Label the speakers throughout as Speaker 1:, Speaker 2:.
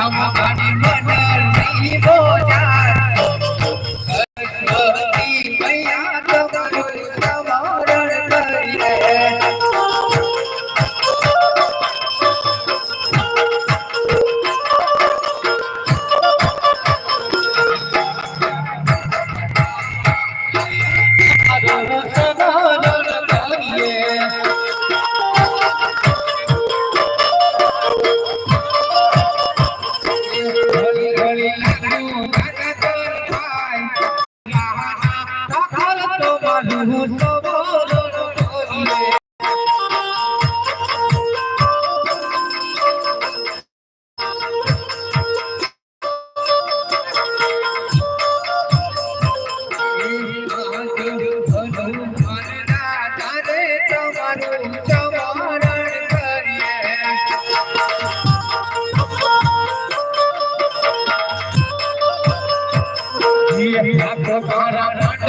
Speaker 1: calma, Dani.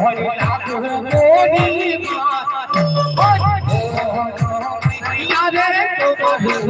Speaker 1: હોય લાગવું કોની માત રે તો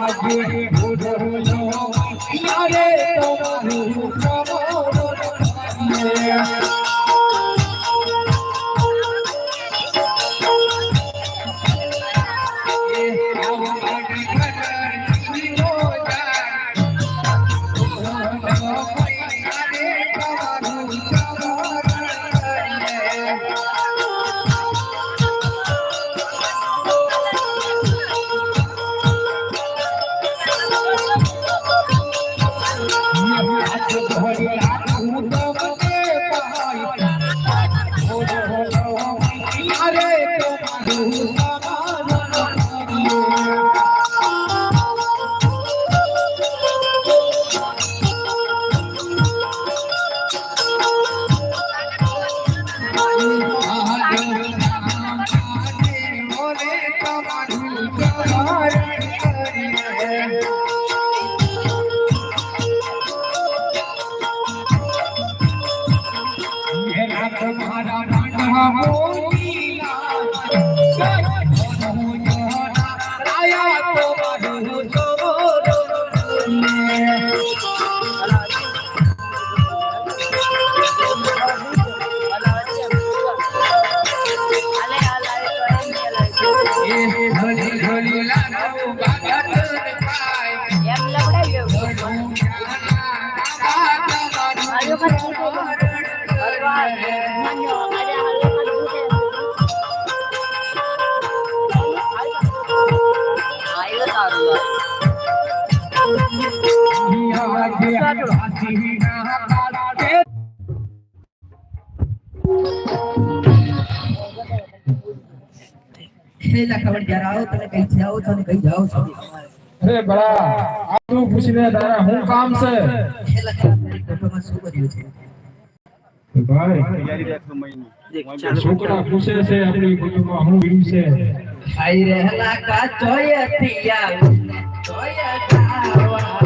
Speaker 1: আমার Hey, hey, તમારા
Speaker 2: ઢાંઢા મોતીલા હું કામ છે? ભાઈ છોકરા પૂછે છે આપણી કુટુંબમાં હું વીડિયો છે?
Speaker 3: હાઈ રહેલા કા જોય તિયા. જોય તાવા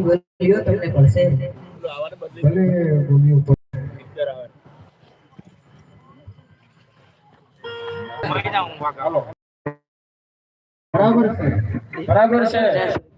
Speaker 3: બોલ્યો તમને પડશે
Speaker 2: ભલે બોલ્યું બરાબર છે બરાબર છે.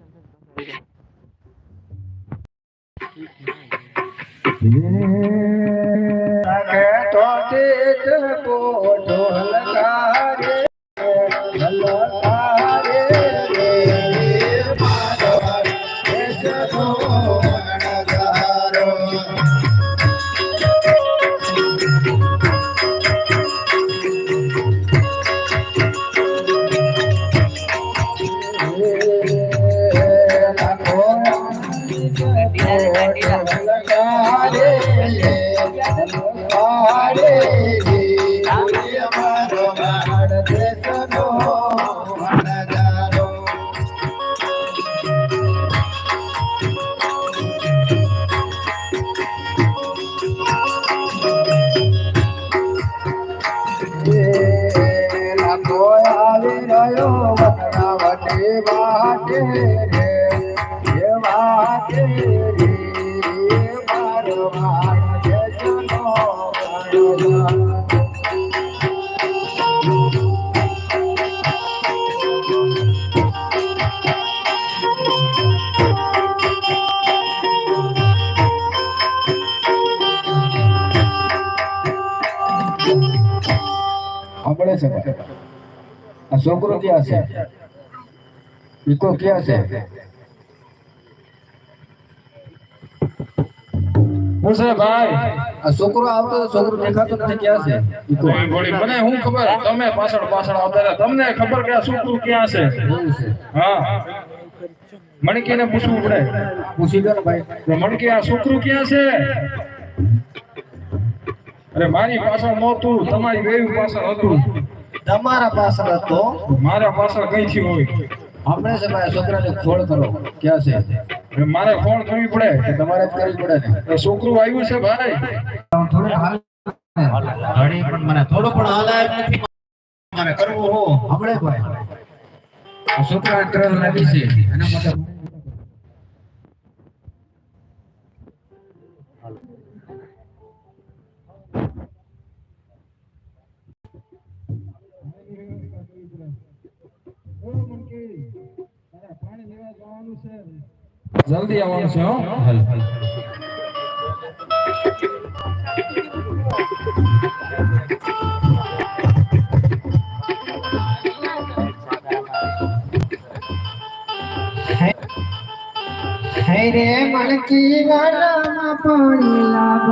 Speaker 2: સાંભળે છે? આ છોકરો ક્યાં છે ઈકો ક્યાં છે હું ને ભાઈ. આ છોકરો આવતો છોકરો દેખાતો નથી ક્યાં છે? ઈકો
Speaker 1: ઓય ગોળી, મને શું ખબર? તમે પાછળ પાછળ આવતા રહ્યા. તમને ખબર કે આ છોકરું ક્યાં છે?
Speaker 2: એવું છે.
Speaker 1: હા. પૂછવું પડે.
Speaker 2: પૂછી દો ને ભાઈ.
Speaker 1: મણકી આ છોકરું ક્યાં છે? અરે મારી પાછળ નહોતું. તમારી વેવ પાછળ હતું.
Speaker 2: તમારા પાછળ હતો?
Speaker 1: મારા પાછળ કઈ થી હોય?
Speaker 2: આપણે છે ભાઈ છોકરાને ખોળ કરો. ક્યાં છે?
Speaker 1: મારે ફોન કરવી પડે.
Speaker 2: કે તમારે જ કરવી પડે ને.
Speaker 1: છોકરું આવ્યું છે ભાઈ.
Speaker 2: થોડું હાલ.
Speaker 4: ઘડી પણ મને થોડું પણ હલાય નથી. મને કરવું હો.
Speaker 2: આપણે ભાઈ. છોકરા ટ્રેન લાગી છે એના માટે
Speaker 1: જલ્દી આવવાનું છે હો.
Speaker 3: હે રે મલકી વાળામાં પાણી લાગ.